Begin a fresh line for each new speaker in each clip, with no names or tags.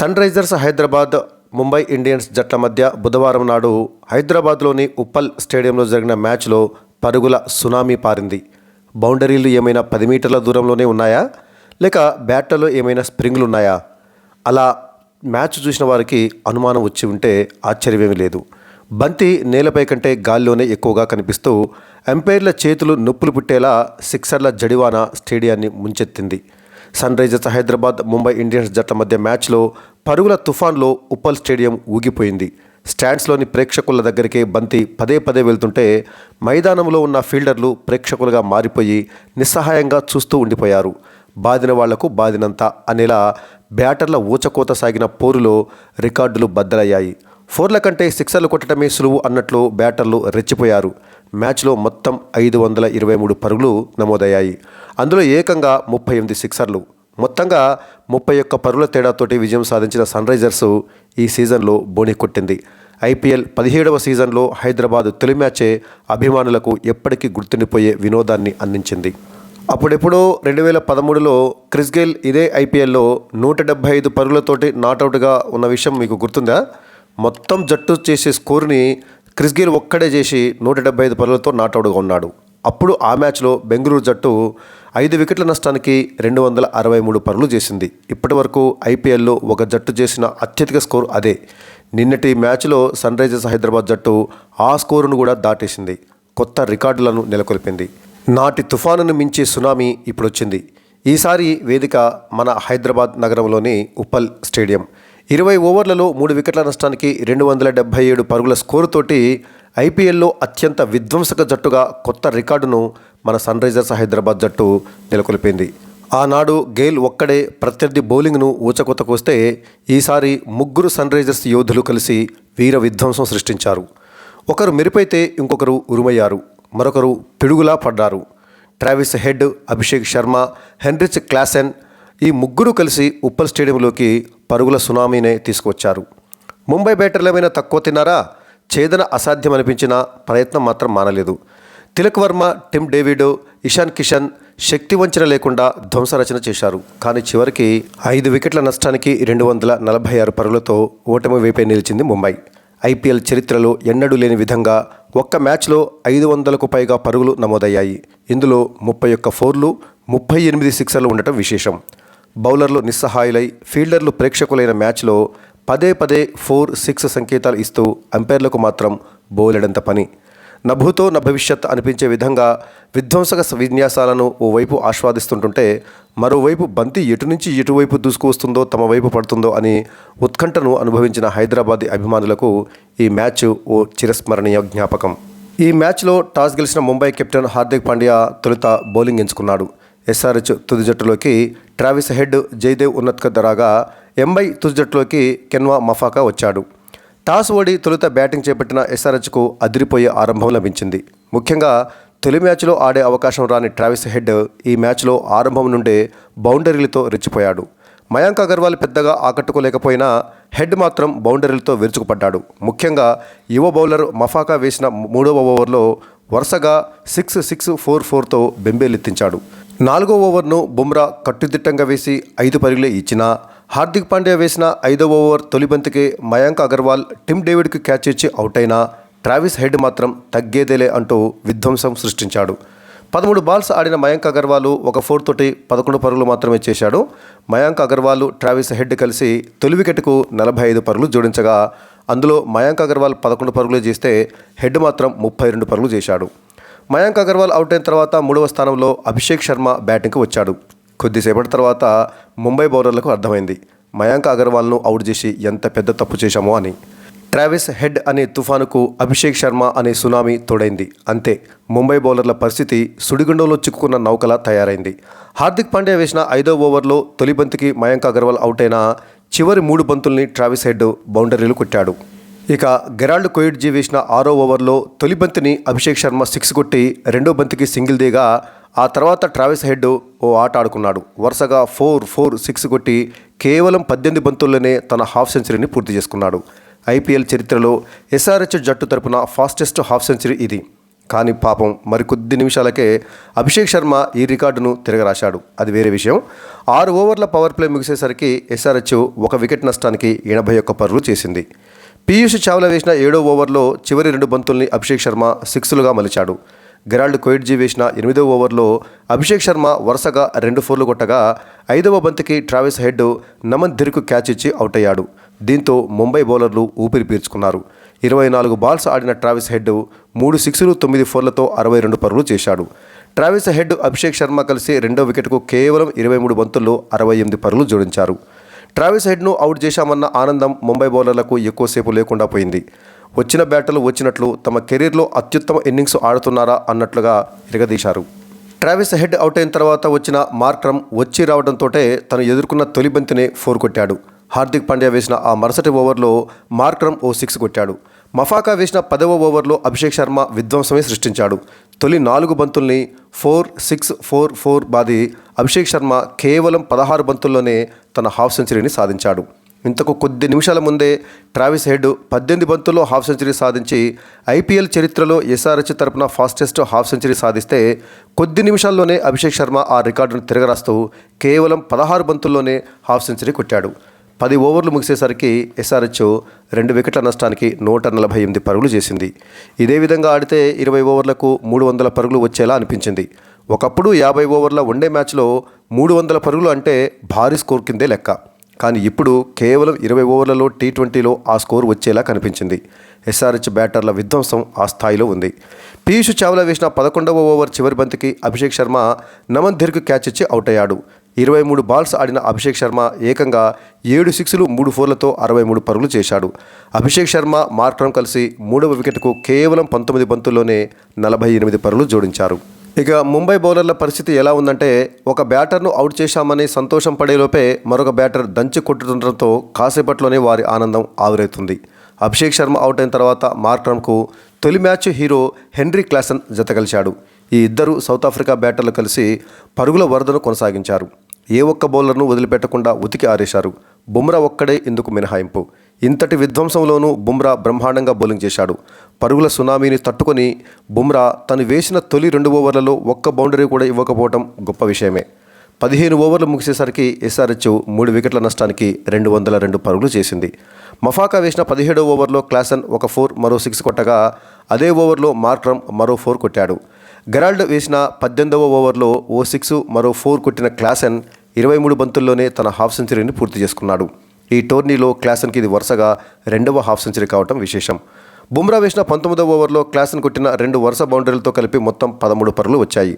Sun Risers Hyderabad Mumbai Indians జట్ల మధ్య బుధవారం నాడు హైదరాబాద్లోని ఉప్పల్ స్టేడియంలో జరిగిన మ్యాచ్లో పరుగుల సునామీ పారింది. బౌండరీలు ఏమైనా పది మీటర్ల దూరంలోనే ఉన్నాయా? లేక బ్యాట్లలో ఏమైనా స్ప్రింగ్లు ఉన్నాయా అలా మ్యాచ్ చూసిన వారికి అనుమానం వచ్చి ఉంటే ఆశ్చర్యమేమీ లేదు. బంతి నేలపై కంటే గాల్లోనే ఎక్కువగా కనిపిస్తూ ఎంపైర్ల చేతులు నొప్పులు పుట్టేలా సిక్సర్ల జడివాన స్టేడియాన్ని ముంచెత్తింది. Sunrisers Hyderabad Mumbai Indians జట్ల మధ్య మ్యాచ్లో పరుగుల తుఫాన్లో ఉప్పల్ స్టేడియం ఊగిపోయింది. స్టాండ్స్లోని ప్రేక్షకుల దగ్గరికే బంతి పదే పదే వెళ్తుంటే మైదానంలో ఉన్న ఫీల్డర్లు ప్రేక్షకులుగా మారిపోయి నిస్సహాయంగా చూస్తూ ఉండిపోయారు. బాదిన వాళ్ళకు బాదినంత అనేలా బ్యాటర్ల ఊచకోత సాగిన పోరులో రికార్డులు బద్దలయ్యాయి. ఫోర్ల కంటే సిక్సర్లు కొట్టడమే సులువు అన్నట్లు బ్యాటర్లు రెచ్చిపోయారు. మ్యాచ్లో మొత్తం ఐదు వందల ఇరవై మూడు పరుగులు నమోదయ్యాయి. అందులో ఏకంగా ముప్పై ఎనిమిది సిక్సర్లు. మొత్తంగా ముప్పై ఒక్క పరుగుల తేడాతోటి విజయం సాధించిన సన్ రైజర్స్ ఈ సీజన్లో బోణి కొట్టింది. ఐపీఎల్ పదిహేడవ సీజన్లో హైదరాబాద్ తొలి మ్యాచే అభిమానులకు ఎప్పటికీ గుర్తుండిపోయే వినోదాన్ని అందించింది. అప్పుడెప్పుడో రెండు వేల పదమూడులో క్రిస్ గేల్ ఇదే ఐపీఎల్లో నూట డెబ్బై ఐదు పరుగులతోటి నాటౌట్గా ఉన్న విషయం మీకు గుర్తుందా? మొత్తం జట్టు చేసే స్కోర్ని క్రిస్ గేల్ ఒక్కడే చేసి నూట డెబ్బై ఐదు పరుగులతో నాటౌట్గా ఉన్నాడు. అప్పుడు ఆ మ్యాచ్లో బెంగళూరు జట్టు ఐదు వికెట్ల నష్టానికి రెండు వందల అరవై మూడు పరుగులు చేసింది. ఇప్పటి వరకు ఐపీఎల్లో ఒక జట్టు చేసిన అత్యధిక స్కోర్ అదే. నిన్నటి మ్యాచ్లో సన్ రైజర్స్ హైదరాబాద్ జట్టు ఆ స్కోరును కూడా దాటేసింది. కొత్త రికార్డులను నెలకొల్పింది. నాటి తుఫానును మించే సునామీ ఇప్పుడు వచ్చింది ఈసారి వేదిక మన హైదరాబాద్ నగరంలోని ఉప్పల్ స్టేడియం. ఇరవై ఓవర్లలో మూడు వికెట్ల నష్టానికి రెండు వందల డెబ్బై ఏడు పరుగుల స్కోరుతోటి ఐపీఎల్లో అత్యంత విధ్వంసక జట్టుగా కొత్త రికార్డును మన సన్ రైజర్స్ హైదరాబాద్ జట్టు నెలకొల్పింది. ఆనాడు గేల్ ఒక్కడే ప్రత్యర్థి బౌలింగ్ను ఊచకొత్తకు వస్తే ఈసారి ముగ్గురు సన్ రైజర్స్ యోధులు కలిసి వీర విధ్వంసం సృష్టించారు. ఒకరు మెరుపైతే ఇంకొకరు ఉరుమయ్యారు. మరొకరు పిడుగులా పడ్డారు. Travis Head Abhishek Sharma Heinrich Klaasen ఈ ముగ్గురు కలిసి ఉప్పల్ స్టేడియంలోకి పరుగుల సునామీనే తీసుకొచ్చారు ముంబై బ్యాటర్లు ఏమైనా తక్కువ తిన్నారా? ఛేదన అసాధ్యం అనిపించిన ప్రయత్నం మాత్రం మానలేదు. తిలక్ వర్మ టిమ్ డేవిడ్ ఇషాన్ కిషన్ శక్తి వంచన లేకుండా ధ్వంసరచన చేశారు. కానీ చివరికి ఐదు వికెట్ల నష్టానికి రెండు వందల నలభై ఆరు పరుగులతో ఓటమి వైపే నిలిచింది ముంబై. ఐపీఎల్ చరిత్రలో ఎన్నడూ లేని విధంగా ఒక్క మ్యాచ్లో ఐదు వందలకు పైగా పరుగులు నమోదయ్యాయి. ఇందులో ముప్పై ఒక్క ఫోర్లు ముప్పై ఎనిమిది సిక్సర్లు ఉండటం విశేషం. బౌలర్లు నిస్సహాయులై ఫీల్డర్లు ప్రేక్షకులైన మ్యాచ్లో పదే పదే ఫోర్ సిక్స్ సంకేతాలు ఇస్తూ అంపైర్లకు మాత్రం బోలెడంత పని. నభూతో నా భవిష్యత్ అనిపించే విధంగా విధ్వంసక విన్యాసాలను ఓవైపు ఆస్వాదిస్తుంటుంటే మరోవైపు బంతి ఎటు నుంచి ఎటువైపు దూసుకువస్తుందో తమ వైపు పడుతుందో అని ఉత్కంఠను అనుభవించిన హైదరాబాద్ అభిమానులకు ఈ మ్యాచ్ ఓ చిరస్మరణీయ జ్ఞాపకం. ఈ మ్యాచ్లో టాస్ గెలిచిన ముంబై కెప్టెన్ హార్దిక్ పాండ్యా తొలుత బౌలింగ్ ఎంచుకున్నాడు. ఎస్ఆర్హెచ్ తుది జట్టులోకి ట్రావిస్ హెడ్ జయదేవ్ ఉన్నత్కర్ రాగా ఎంబై తుది జట్టులోకి కెన్వా మఫాకా వచ్చాడు. టాస్ ఓడి తొలుత బ్యాటింగ్ చేపట్టిన ఎస్ఆర్హెచ్కు అదిరిపోయే ఆరంభం లభించింది. ముఖ్యంగా తొలి మ్యాచ్లో ఆడే అవకాశం రాని ట్రావిస్ హెడ్ ఈ మ్యాచ్లో ఆరంభం నుండే బౌండరీలతో రెచ్చిపోయాడు. మయాంక్ అగర్వాల్ పెద్దగా ఆకట్టుకోలేకపోయినా హెడ్ మాత్రం బౌండరీలతో విరుచుకుపడ్డాడు. ముఖ్యంగా యువ బౌలర్ మఫాకా వేసిన మూడవ ఓవర్లో వరుసగా సిక్స్ సిక్స్ ఫోర్ ఫోర్తో బెంబేలెత్తించాడు. నాలుగో ఓవర్ను బుమ్రా కట్టుదిట్టంగా వేసి ఐదు పరుగులే ఇచ్చినా హార్దిక్ పాండ్యా వేసిన ఐదవ ఓవర్ తొలి బంతికే మయాంక్ అగర్వాల్ టిమ్ డేవిడ్కి క్యాచ్ ఇచ్చి అవుట్ అయినా ట్రావిస్ హెడ్ మాత్రం తగ్గేదేలే అంటూ విధ్వంసం సృష్టించాడు. పదమూడు బాల్స్ ఆడిన మయాంక్ అగర్వాల్ ఒక ఫోర్ తోటి పదకొండు పరుగులు మాత్రమే చేశాడు. మయాంక్ అగర్వాల్ ట్రావిస్ హెడ్ కలిసి తొలి వికెట్కు నలభై ఐదు పరుగులు జోడించగా అందులో మయాంక్ అగర్వాల్ పదకొండు పరుగులు చేస్తే హెడ్ మాత్రం ముప్పై రెండు పరుగులు చేశాడు. మయాంక్ అగర్వాల్ అవుట్ అయిన తర్వాత మూడవ స్థానంలో అభిషేక్ శర్మ బ్యాటింగ్కి వచ్చాడు. కొద్దిసేపటి తర్వాత ముంబై బౌలర్లకు అర్థమైంది. మయాంక్ అగర్వాల్ను అవుట్ చేసి ఎంత పెద్ద తప్పు చేశామో అని. ట్రావిస్ హెడ్ అనే తుఫానుకు అభిషేక్ శర్మ అనే సునామీ తోడైంది. అంతే ముంబై బౌలర్ల పరిస్థితి సుడిగుండంలో చిక్కుకున్న నౌకలా తయారైంది. హార్దిక్ పాండ్యా వేసిన ఐదో ఓవర్లో తొలి బంతికి మయాంక్ అగర్వాల్ అవుట్ అయిన చివరి మూడు బంతుల్ని ట్రావిస్ హెడ్ బౌండరీలు కొట్టాడు. ఇక గెరాల్డ్ కోయిడ్జీ వేసిన ఆరో ఓవర్లో తొలి బంతిని అభిషేక్ శర్మ సిక్స్ కొట్టి రెండో బంతికి సింగిల్ దిగా ఆ తర్వాత ట్రావిస్ హెడ్ ఓ ఆట ఆడుకున్నాడు. వరుసగా ఫోర్ ఫోర్ సిక్స్ కొట్టి కేవలం పద్దెనిమిది బంతుల్లోనే తన హాఫ్ సెంచరీని పూర్తి చేసుకున్నాడు. ఐపీఎల్ చరిత్రలో ఎస్ఆర్హెచ్ జట్టు తరపున ఫాస్టెస్ట్ హాఫ్ సెంచరీ ఇది. కానీ పాపం మరికొద్ది నిమిషాలకే అభిషేక్ శర్మ ఈ రికార్డును తిరగరాశాడు. అది వేరే విషయం. ఆరు ఓవర్ల పవర్ ప్లే ముగిసేసరికి ఎస్ఆర్హెచ్ ఒక వికెట్ నష్టానికి ఎనభై ఒక్క పరులు చేసింది. పీయూష్ చావ్లా వేసిన ఏడో ఓవర్లో చివరి రెండు బంతుల్ని అభిషేక్ శర్మ సిక్స్లుగా మలిచాడు. గెరాల్డ్ కోయిడ్జీ వేసిన ఎనిమిదో ఓవర్లో అభిషేక్ శర్మ వరుసగా రెండు ఫోర్లు కొట్టగా ఐదవ బంతికి ట్రావిస్ హెడ్ నమన్ ధిర్కు క్యాచ్ ఇచ్చి అవుట్ అయ్యాడు. దీంతో ముంబై బౌలర్లు ఊపిరి పీల్చుకున్నారు. ఇరవై నాలుగు బాల్స్ ఆడిన ట్రావిస్ హెడ్ మూడు సిక్స్లు తొమ్మిది ఫోర్లతో అరవై రెండు పరులు చేశాడు. ట్రావిస్ హెడ్ అభిషేక్ శర్మ కలిసి రెండో వికెట్కు కేవలం ఇరవై మూడు బంతుల్లో అరవై ఎనిమిది పరులు జోడించారు. ట్రావిస్ హెడ్ను అవుట్ చేశామన్న ఆనందం ముంబై బౌలర్లకు ఎక్కువసేపు లేకుండా పోయింది. వచ్చిన బ్యాటర్లు వచ్చినట్లు తమ కెరీర్లో అత్యుత్తమ ఇన్నింగ్స్ ఆడుతున్నారా అన్నట్లుగా ఎరగదీశారు ట్రావిస్ హెడ్ అవుట్ అయిన తర్వాత వచ్చిన మార్క్రమ్ వచ్చి రావడంతోటే తను ఎదుర్కొన్న తొలి బంతినే ఫోర్ కొట్టాడు. హార్దిక్ పాండ్యా వేసిన ఆ మరుసటి ఓవర్లో మార్క్రమ్ ఓ సిక్స్ కొట్టాడు. మఫాకా వేసిన పదవ ఓవర్లో అభిషేక్ శర్మ విధ్వంసమే సృష్టించాడు. తొలి నాలుగు బంతుల్ని ఫోర్ సిక్స్ ఫోర్ ఫోర్ బాది అభిషేక్ శర్మ కేవలం పదహారు బంతుల్లోనే తన హాఫ్ సెంచరీని సాధించాడు. ఇంతకు కొద్ది నిమిషాల ముందే ట్రావిస్ హెడ్ పద్దెనిమిది బంతుల్లో హాఫ్ సెంచరీ సాధించి ఐపీఎల్ చరిత్రలో ఎస్ఆర్హెచ్ తరపున ఫాస్టెస్ట్ హాఫ్ సెంచరీ సాధిస్తే కొద్ది నిమిషాల్లోనే అభిషేక్ శర్మ ఆ రికార్డును తిరగరాస్తూ కేవలం పదహారు బంతుల్లోనే హాఫ్ సెంచరీ కొట్టాడు. పది ఓవర్లు ముగిసేసరికి ఎస్ఆర్హెచ్ రెండు వికెట్ల నష్టానికి నూట నలభై ఎనిమిది పరుగులు చేసింది. ఇదే విధంగా ఆడితే ఇరవై ఓవర్లకు మూడు వందల పరుగులు వచ్చేలా అనిపించింది. ఒకప్పుడు యాభై ఓవర్ల వన్డే మ్యాచ్లో మూడు వందల పరుగులు అంటే భారీ స్కోర్ కిందే లెక్క. కానీ ఇప్పుడు కేవలం ఇరవై ఓవర్లలో టీ ట్వంటీలో ఆ స్కోర్ వచ్చేలా కనిపించింది. ఎస్ఆర్హెచ్ బ్యాటర్ల విధ్వంసం ఆ స్థాయిలో ఉంది. పీయూష్ చావ్లా వేసిన పదకొండవ ఓవర్ చివరి బంతికి అభిషేక్ శర్మ నమన్ ధీర్కు క్యాచ్ ఇచ్చి అవుట్ అయ్యాడు. ఇరవై మూడు బాల్స్ ఆడిన అభిషేక్ శర్మ ఏకంగా ఏడు సిక్స్లు మూడు ఫోర్లతో అరవై మూడు పరుగులు చేశాడు. అభిషేక్ శర్మ మార్క్రమ్ కలిసి మూడవ వికెట్కు కేవలం పంతొమ్మిది బంతుల్లోనే నలభై ఎనిమిది పరుగులు జోడించారు. ఇక ముంబై బౌలర్ల పరిస్థితి ఎలా ఉందంటే ఒక బ్యాటర్ను అవుట్ చేశామని సంతోషం పడేలోపే మరొక బ్యాటర్ దంచి కొట్టుతుండటంతో కాసేపట్లోనే వారి ఆనందం ఆవిరైతుంది. అభిషేక్ శర్మ అవుట్ అయిన తర్వాత మార్క్రమ్కు తొలి మ్యాచ్ హీరో హెన్రీ క్లాసన్ జతకలిశాడు ఈ ఇద్దరు సౌత్ ఆఫ్రికా బ్యాటర్లు కలిసి పరుగుల వరదను కొనసాగించారు. ఏ ఒక్క బౌలర్ను వదిలిపెట్టకుండా ఉతికి ఆరేశారు. బుమ్రా ఒక్కడే ఇందుకు మినహాయింపు. ఇంతటి విధ్వంసంలోనూ బుమ్రా బ్రహ్మాండంగా బౌలింగ్ చేశాడు. పరుగుల సునామీని తట్టుకొని బుమ్రా తను వేసిన తొలి రెండు ఓవర్లలో ఒక్క బౌండరీ కూడా ఇవ్వకపోవడం గొప్ప విషయమే. పదిహేను ఓవర్లు ముగిసేసరికి ఎస్ఆర్హెచ్ మూడు వికెట్ల నష్టానికి రెండు వందల రెండు పరుగులు చేసింది. మఫాకా వేసిన పదిహేడో ఓవర్లో క్లాసన్ ఒక ఫోర్ మరో సిక్స్ కొట్టగా అదే ఓవర్లో మార్క్రమ్ మరో ఫోర్ కొట్టాడు. గెరాల్డ్ వేసిన పద్దెనిమిదవ ఓవర్లో ఓ సిక్స్ మరో ఫోర్ కొట్టిన క్లాసన్ ఇరవై మూడు బంతుల్లోనే తన హాఫ్ సెంచరీని పూర్తి చేసుకున్నాడు. ఈ టోర్నీలో క్లాసన్కి ఇది వరుసగా రెండవ హాఫ్ సెంచరీ కావటం విశేషం. బుమ్రా వేసిన పంతొమ్మిదవ ఓవర్లో క్లాసన్ కొట్టిన రెండు వరుస బౌండరీలతో కలిపి మొత్తం పదమూడు పరులు వచ్చాయి.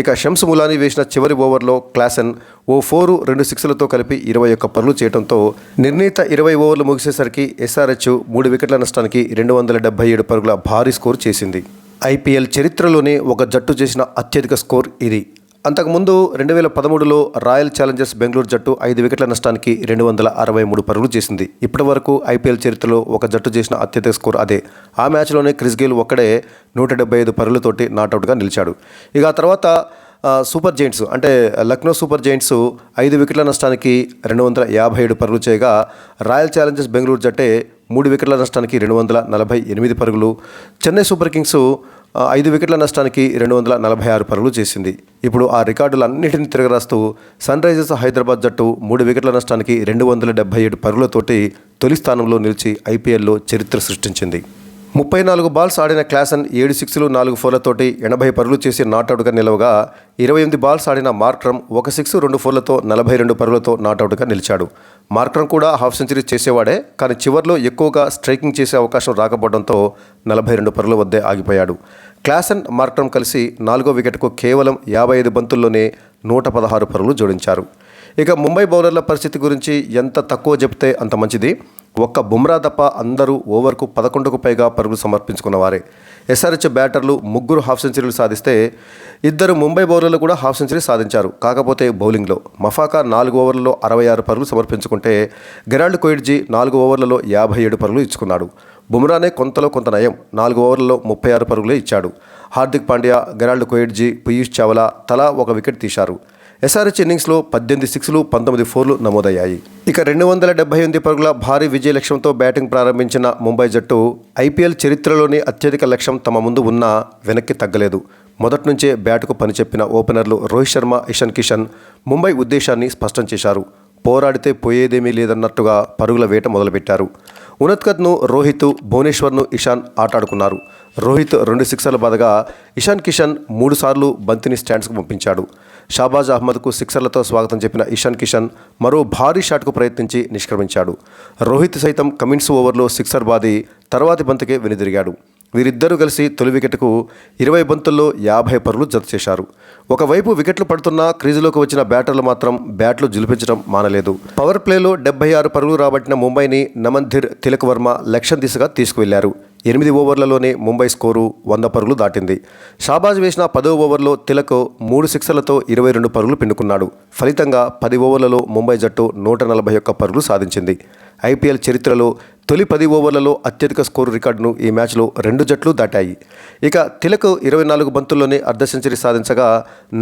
ఇక షమ్స్ ములానీ వేసిన చివరి ఓవర్లో క్లాసన్ ఓ ఫోరు రెండు సిక్స్లతో కలిపి ఇరవై ఒక్క పరులు చేయడంతో నిర్ణీత ఇరవై ఓవర్లు ముగిసేసరికి ఎస్ఆర్హెచ్ మూడు వికెట్ల నష్టానికి రెండు వందల డెబ్బై ఏడు పరుగుల భారీ స్కోర్ చేసింది. ఐపీఎల్ చరిత్రలోనే ఒక జట్టు చేసిన అత్యధిక స్కోర్ ఇది. అంతకుముందు రెండు వేల పదమూడులో రాయల్ ఛాలెంజర్స్ బెంగళూరు జట్టు ఐదు వికెట్ల నష్టానికి రెండు వందల అరవై మూడు పరుగులు చేసింది. ఇప్పటి వరకు ఐపీఎల్ చరిత్రలో ఒక జట్టు చేసిన అత్యధిక స్కోర్ అదే. ఆ మ్యాచ్లోనే క్రిస్ గేల్ ఒక్కడే నూట డెబ్బై ఐదు పరుగులతోటి నాటౌట్గా నిలిచాడు. ఇక ఆ తర్వాత సూపర్ జైంట్స్ అంటే లక్నో సూపర్ జైంట్స్ ఐదు వికెట్ల నష్టానికి రెండు వందల యాభై ఏడు పరుగులు చేయగా రాయల్ ఛాలెంజర్స్ బెంగళూరు జట్టే మూడు వికెట్ల నష్టానికి రెండు వందల నలభై ఎనిమిది పరుగులు. చెన్నై సూపర్ కింగ్స్ ఐదు వికెట్ల నష్టానికి రెండు వందల నలభై ఆరు పరుగులు చేసింది. ఇప్పుడు ఆ రికార్డులన్నింటినీ తిరగరాస్తూ సన్ రైజర్స్ హైదరాబాద్ జట్టు మూడు వికెట్ల నష్టానికి రెండు వందల డెబ్బై ఏడు పరుగులతోటి తొలి స్థానంలో నిలిచి ఐపీఎల్లో చరిత్ర సృష్టించింది. ముప్పై నాలుగు బాల్స్ ఆడిన క్లాసన్ ఏడు సిక్స్లు నాలుగు ఫోర్లతోటి ఎనభై పరుగులు చేసి నాటౌట్గా నిలవగా ఇరవై ఎనిమిది బాల్స్ ఆడిన మార్క్రమ్ ఒక సిక్స్ రెండు ఫోర్లతో నలభై రెండు పరుగులతో నాటౌట్గా నిలిచాడు. మార్క్రమ్ కూడా హాఫ్ సెంచరీ చేసేవాడే కానీ చివర్లో ఎక్కువగా స్ట్రైకింగ్ చేసే అవకాశం రాకపోవడంతో నలభై రెండు పరుగుల వద్దే ఆగిపోయాడు. క్లాసన్ మార్క్రమ్ కలిసి నాలుగో వికెట్కు కేవలం యాభై ఐదు బంతుల్లోనే నూట పదహారు పరుగులు జోడించారు. ఇక ముంబై బౌలర్ల పరిస్థితి గురించి ఎంత తక్కువ చెప్తే అంత మంచిది. ఒక్క బుమ్రా తప్ప అందరూ ఓవర్కు పదకొండుకు పైగా పరుగులు సమర్పించుకున్నవారే ఎస్ఆర్హెచ్ బ్యాటర్లు ముగ్గురు హాఫ్ సెంచరీలు సాధిస్తే ఇద్దరు ముంబై బౌలర్లు కూడా హాఫ్ సెంచరీ సాధించారు. కాకపోతే బౌలింగ్లో మఫాకా నాలుగు ఓవర్లలో అరవై ఆరు పరుగులు సమర్పించుకుంటే గెరాల్డ్ కోయిడ్జీ నాలుగు ఓవర్లలో యాభై ఏడు పరుగులు ఇచ్చుకున్నాడు. బుమ్రానే కొంతలో కొంత నయం నాలుగు ఓవర్లలో ముప్పై ఆరు పరుగులే ఇచ్చాడు. హార్దిక్ పాండ్యా గెరాల్డ్ కోయిడ్జీ పీయూష్ చావ్లా తలా ఒక వికెట్ తీశారు. ఎస్ఆర్హెచ్ ఇన్నింగ్స్లో పద్దెనిమిది సిక్స్లు పంతొమ్మిది ఫోర్లు నమోదయ్యాయి. ఇక రెండు వందల డెబ్బై ఎనిమిది పరుగుల భారీ విజయ లక్ష్యంతో బ్యాటింగ్ ప్రారంభించిన ముంబై జట్టు ఐపీఎల్ చరిత్రలోని అత్యధిక లక్ష్యం తమ ముందు ఉన్నా వెనక్కి తగ్గలేదు. మొదటి నుంచే బ్యాటుకు పనిచెప్పిన ఓపెనర్లు రోహిత్ శర్మ ఇషాన్ కిషన్ ముంబై ఉద్దేశాన్ని స్పష్టం చేశారు. పోరాడితే పోయేదేమీ లేదన్నట్టుగా పరుగుల వేట మొదలుపెట్టారు. ఉనత్కత్ను రోహిత్ భువనేశ్వర్ను ఇషాన్ ఆటాడుకున్నారు. రోహిత్ రెండు సిక్సర్ల బాధగా ఇషాన్ కిషన్ మూడుసార్లు బంతిని స్టాండ్స్కు పంపించాడు. షాబాజ్ అహ్మద్కు సిక్సర్లతో స్వాగతం చెప్పిన ఇషాన్ కిషన్ మరో భారీ షాట్కు ప్రయత్నించి నిష్క్రమించాడు. రోహిత్ సైతం కమిన్స్ ఓవర్లో సిక్సర్ బాది తర్వాతి బంతికే వెనుదిరిగాడు. వీరిద్దరూ కలిసి తొలి వికెట్కు ఇరవై బంతుల్లో యాభై పరుగులు జత చేశారు. ఒకవైపు వికెట్లు పడుతున్నా క్రీజులోకి వచ్చిన బ్యాటర్లు మాత్రం బ్యాట్లు జులిపించడం మానలేదు. పవర్ ప్లేలో డెబ్బై ఆరు పరుగులు రాబట్టిన ముంబైని నమన్ధిర్ తిలక్ వర్మ లక్ష్యం దిశగా తీసుకువెళ్ళారు. ఎనిమిది ఓవర్లలోనే ముంబై స్కోరు వంద పరుగులు దాటింది. షాబాజ్ వేసిన పదో ఓవర్లో తిలక్ మూడు సిక్సర్లతో ఇరవై రెండు పరుగులు పిండుకున్నాడు. ఫలితంగా పది ఓవర్లలో ముంబై జట్టు నూట నలభై ఒక్క పరుగులు సాధించింది. ఐపీఎల్ చరిత్రలో తొలి పది ఓవర్లలో అత్యధిక స్కోరు రికార్డును ఈ మ్యాచ్లో రెండు జట్లు దాటాయి. ఇక తిలక్ ఇరవై నాలుగు బంతుల్లోనే అర్ధ సెంచరీ సాధించగా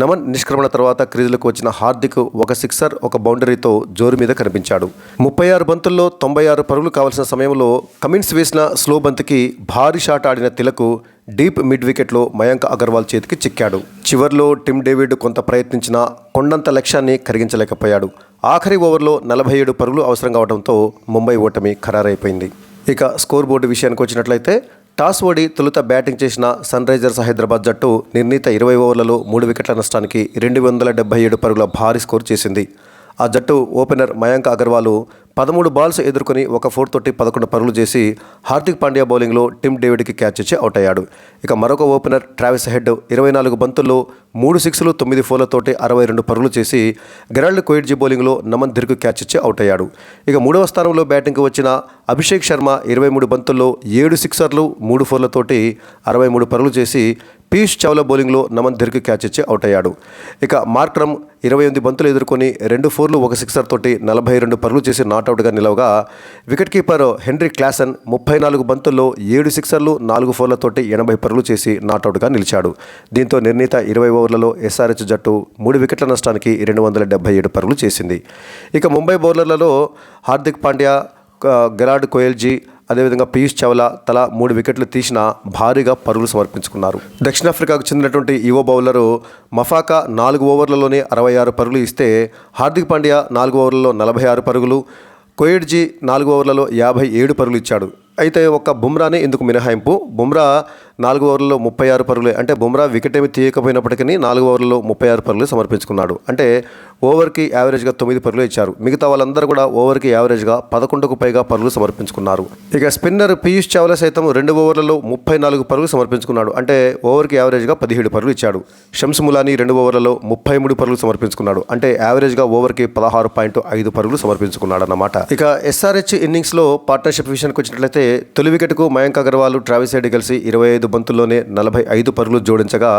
నమన్ నిష్క్రమణ తర్వాత క్రీజులకు వచ్చిన హార్దిక్ ఒక సిక్సర్ ఒక బౌండరీతో జోరు మీద కనిపించాడు. ముప్పై ఆరు బంతుల్లో తొంభై ఆరు పరుగులు కావాల్సిన సమయంలో కమిన్స్ వేసిన స్లో బంతికి భారీ షాట్ ఆడిన తిలకు డీప్ మిడ్ వికెట్లో మయాంక్ అగర్వాల్ చేతికి చిక్కాడు. చివర్లో టిమ్ డేవిడ్ కొంత ప్రయత్నించినా కొండంత లక్ష్యాన్ని కరిగించలేకపోయాడు. ఆఖరి ఓవర్లో నలభై ఏడు పరుగులు అవసరం కావడంతో ముంబై ఓటమి ఖరారైపోయింది. ఇక స్కోర్ బోర్డు విషయానికి వచ్చినట్లయితే టాస్ ఓడి తొలుత బ్యాటింగ్ చేసిన సన్ రైజర్స్ హైదరాబాద్ జట్టు నిర్ణీత ఇరవై ఓవర్లలో మూడు వికెట్ల నష్టానికి రెండు వందల డెబ్బై ఏడు పరుగుల భారీ స్కోర్ చేసింది. ఆ జట్టు ఓపెనర్ మయాంక్ అగర్వాల్ పదమూడు బాల్స్ ఎదుర్కొని ఒక ఫోర్ తోటి పదకొండు పరుగులు చేసి హార్దిక్ పాండ్యా బౌలింగ్లో టిమ్ డేవిడ్కి క్యాచ్ ఇచ్చి అవుట్ అయ్యాడు. ఇక మరొక ఓపెనర్ ట్రావిస్ హెడ్ ఇరవై నాలుగు బంతుల్లో మూడు సిక్స్లు తొమ్మిది ఫోర్లతోటి అరవై రెండు పరుగులు చేసి గెరాల్డ్ కోయిడ్జీ బౌలింగ్లో నమన్ దిర్కు క్యాచ్ ఇచ్చి అవుట్ అయ్యాడు. ఇక మూడవ స్థానంలో బ్యాటింగ్కి వచ్చిన అభిషేక్ శర్మ ఇరవై మూడు బంతుల్లో ఏడు సిక్సర్లు మూడు ఫోర్లతోటి అరవై మూడు పరుగులు చేసి పీయూష్ చావ్లా బౌలింగ్లో నమన్ ధిర్కి క్యాచ్ ఇచ్చి అవుట్ అయ్యాడు. ఇక మార్క్రమ్ ఇరవై ఎనిమిది బంతులు ఎదుర్కొని రెండు ఫోర్లు ఒక సిక్సర్ తోటి నలభై రెండు పరుగులు చేసి నాట్అవుట్గా నిలవగా వికెట్ కీపర్ హెన్రీ క్లాసన్ ముప్పై నాలుగు బంతుల్లో ఏడు సిక్సర్లు నాలుగు ఫోర్లతోటి ఎనభై పరుగులు చేసి నాట్అవుట్గా నిలిచాడు. దీంతో నిర్ణీత ఇరవై ఓవర్లలో ఎస్ఆర్హెచ్ జట్టు మూడు వికెట్ల నష్టానికి రెండు వందల డెబ్బై ఏడు పరుగులు చేసింది. ఇక ముంబై బౌలర్లలో హార్దిక్ పాండ్యా గెలాడ్ కోయల్జీ అదేవిధంగా పీయూష్ చావ్లా తలా మూడు వికెట్లు తీసిన భారీగా పరుగులు సమర్పించుకున్నారు. దక్షిణాఫ్రికాకు చెందినటువంటి యువ బౌలరు మఫాకా నాలుగు ఓవర్లలోనే అరవై ఆరు పరుగులు ఇస్తే హార్దిక్ పాండ్యా నాలుగు ఓవర్లలో నలభై ఆరు పరుగులు కోయిడ్జీ నాలుగు ఓవర్లలో యాభై ఏడు పరుగులు ఇచ్చాడు. అయితే ఒక బుమ్రానే ఇందుకు మినహాయింపు. బుమ్రా నాలుగు ఓవర్లలో ముప్పై ఆరు పరుగులే అంటే బుమ్రా వికెట్ ఏమి తీయకపోయినప్పటికీ నాలుగు ఓవర్లలో ముప్పై ఆరు పరుగులు సమర్పించుకున్నాడు. అంటే ఓవర్కి యావరేజ్గా తొమ్మిది పరుగులు ఇచ్చారు. మిగతా వాళ్ళందరూ కూడా ఓవర్కి యావరేజ్గా పదకొండుకు పైగా పరుగులు సమర్పించుకున్నారు. ఇక స్పిన్నర్ పీయూష్ చావ్లా సైతం రెండు ఓవర్లలో ముప్పై నాలుగు పరుగులు సమర్పించుకున్నాడు. అంటే ఓవర్కి యావరేజ్గా పదిహేడు పరుగులు ఇచ్చాడు. షమ్స్ ములానీ రెండు ఓవర్లలో ముప్పై మూడు పరుగులు సమర్పించుకున్నాడు. అంటే యావరేజ్గా ఓవర్కి పదహారు పాయింట్ ఐదు పరుగులు సమర్పించుకున్నాడు అన్నమాట ఇక ఎస్ఆర్హెచ్ ఇన్నింగ్స్లో పార్ట్నర్షిప్ విషయానికి వచ్చినట్లయితే తొలి వికెట్కు మయాంక్ అగర్వాల్ ట్రావిస్ హెడ్ కలిసి ఇరవై ఐదు బంతుల్లోనే నలభై ఐదు పరుగులు జోడించగా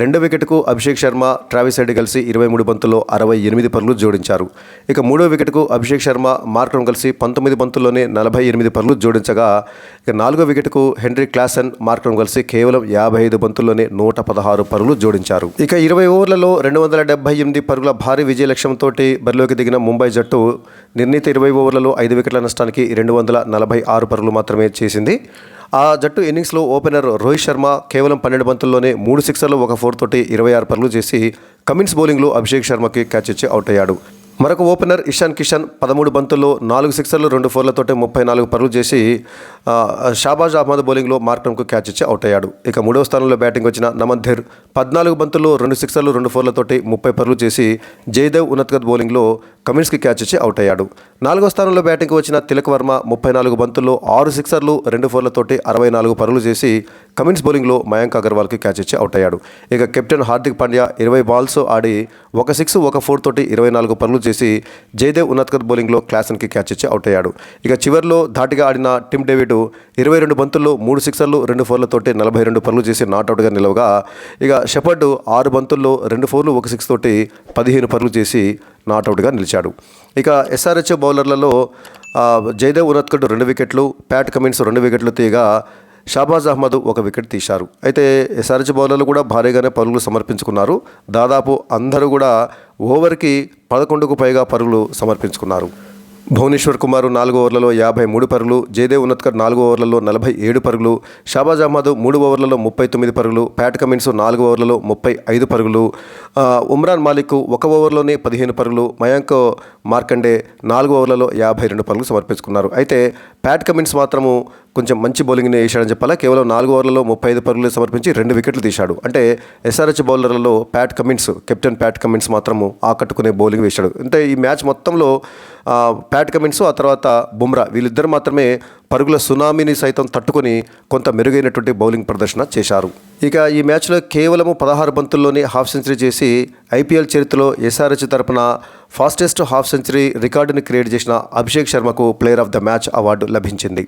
రెండో వికెట్కు అభిషేక్ శర్మ ట్రావిస్ హెడ్ కలిసి ఇరవై మూడు బంతుల్లో అరవై ఎనిమిది పరులు జోడించారు. ఇక మూడో వికెట్కు అభిషేక్ శర్మ మార్క్రమ్ కలిసి పంతొమ్మిది బంతుల్లోనే నలభై ఎనిమిది పరులు జోడించగా ఇక నాలుగో వికెట్కు హెన్రీ క్లాసన్ మార్క్రమ్ కలిసి కేవలం యాభై ఐదు బంతుల్లోనే నూట పదహారు పరులు జోడించారు. ఇక ఇరవై ఓవర్లలో రెండు వందల డెబ్బై ఎనిమిది పరుగుల భారీ విజయ లక్ష్యంతో బరిలోకి దిగిన ముంబై జట్టు నిర్ణీత ఇరవై ఓవర్లలో ఐదు వికెట్ల నష్టానికి రెండు వందల నలభై ఆరు పరుగులు మాత్రమే చేసింది. ఆ జట్టు ఇన్నింగ్స్లో ఓపెనర్ రోహిత్ శర్మ కేవలం పన్నెండు బంతుల్లోనే మూడు సిక్సర్లు ఒక ఫోర్ తోటి ఇరవై ఆరు పరుగులు చేసి కమిన్స్ బౌలింగ్లో అభిషేక్ శర్మకి క్యాచ్ ఇచ్చి అవుట్ అయ్యాడు. మరొక ఓపెనర్ ఇషాన్ కిషన్ పదమూడు బంతుల్లో నాలుగు సిక్సర్లు రెండు ఫోర్లతోటి ముప్పై నాలుగు పరుగులు చేసి షాబాజ్ అహ్మద్ బౌలింగ్లో మార్క్రమ్కు క్యాచ్ ఇచ్చి అవుట్ అయ్యాడు. ఇక మూడవ స్థానంలో బ్యాటింగ్ వచ్చిన నమన్ పద్నాలుగు బంతుల్లో రెండు సిక్సర్లు రెండు ఫోర్లతోటి ముప్పై పరుగులు చేసి జయదేవ్ ఉన్నత్గత్ బౌలింగ్లో కమిన్స్కి క్యాచ్ ఇచ్చి అవుట్ అయ్యాడు. నాలుగో స్థానంలో బ్యాటింగ్కి వచ్చిన తిలక్ వర్మ ముప్పై నాలుగు బంతుల్లో ఆరు సిక్సర్లు రెండు ఫోర్లతోటి అరవై నాలుగు పరుగులు చేసి కమిన్స్ బౌలింగ్లో మయాంక్ అగర్వాల్కి క్యాచ్ ఇచ్చి అవుట్ అయ్యాడు. ఇక కెప్టెన్ హార్దిక్ పాండ్యా ఇరవై బాల్స్ ఆడి ఒక సిక్స్ ఒక ఫోర్ తోటి ఇరవై నాలుగు పరుగులు చేసి జయదేవ్ ఉన్నత్కత్ బౌలింగ్లో క్లాసన్కి క్యాచ్ ఇచ్చి అవుట్ అయ్యాడు. ఇక చివరిలో ధాటిగా ఆడిన టిమ్ డేవిడ్ ఇరవై రెండు బంతుల్లో మూడు సిక్సర్లు రెండు ఫోర్లతోటి నలభై రెండు పనులు చేసి నాట్అవుట్గా నిలవగా ఇక షెపర్డ్ ఆరు బంతుల్లో రెండు ఫోర్లు ఒక సిక్స్ తోటి పదిహేను పనులు చేసి నాట్అవుట్గా నిలిచాడు. ఇక ఎస్ఆర్హెచ్ బౌలర్లలో జయదేవ్ ఉన్నత్కడ్ రెండు వికెట్లు ప్యాట్ కమిన్స్ రెండు వికెట్లు తీయగా షాబాజ్ అహ్మద్ ఒక వికెట్ తీశారు. అయితే ఎస్ఆర్హెచ్ బౌలర్లు కూడా భారీగానే పరుగులు సమర్పించుకున్నారు. దాదాపు అందరూ కూడా ఓవర్కి పదకొండుకు పైగా పరుగులు సమర్పించుకున్నారు. భువనేశ్వర్ కుమార్ నాలుగు ఓవర్లలో యాభై మూడు పరుగులు జయదేవ్ ఉన్నత్కర్ నాలుగు ఓవర్లలో నలభై ఏడు పరుగులు షాబాజ్ అహ్మద్ మూడు ఓవర్లలో ముప్పై తొమ్మిది పరుగులు ప్యాట్ కమిన్స్ నాలుగు ఓవర్లలో ముప్పై ఐదు పరుగులు. ఉమ్రాన్ మాలిక్ ఒక ఓవర్లోనే పదిహేను పరుగులు మయాంక్ మార్కండే నాలుగు ఓవర్లలో యాభై రెండు పరుగులు సమర్పించుకున్నారు. అయితే ప్యాట్ కమిన్స్ మాత్రము కొంచెం మంచి బౌలింగ్ని వేశాడని చెప్పాలా? కేవలం నాలుగు ఓవర్లలో ముప్పై ఐదు పరుగులు సమర్పించి రెండు వికెట్లు తీశాడు. అంటే ఎస్ఆర్హెచ్ బౌలర్లలో Pat Cummins captain Pat Cummins మాత్రము ఆకట్టుకునే బౌలింగ్ వేశాడు. అంటే ఈ మ్యాచ్ మొత్తంలో ప్యాట్ ప్యాట్ కమిన్స్ ఆ తర్వాత బుమ్రా. వీళ్ళిద్దరు మాత్రమే పరుగుల సునామీని సైతం తట్టుకొని కొంత మెరుగైనటువంటి బౌలింగ్ ప్రదర్శన చేశారు. ఇక ఈ మ్యాచ్లో కేవలము పదహారు బంతుల్లోనే హాఫ్ సెంచరీ చేసి ఐపీఎల్ చరిత్రలో ఎస్ఆర్హెచ్ తరపున ఫాస్టెస్ట్ హాఫ్ సెంచరీ రికార్డుని క్రియేట్ చేసిన Abhishek శర్మకు player of the match award లభించింది.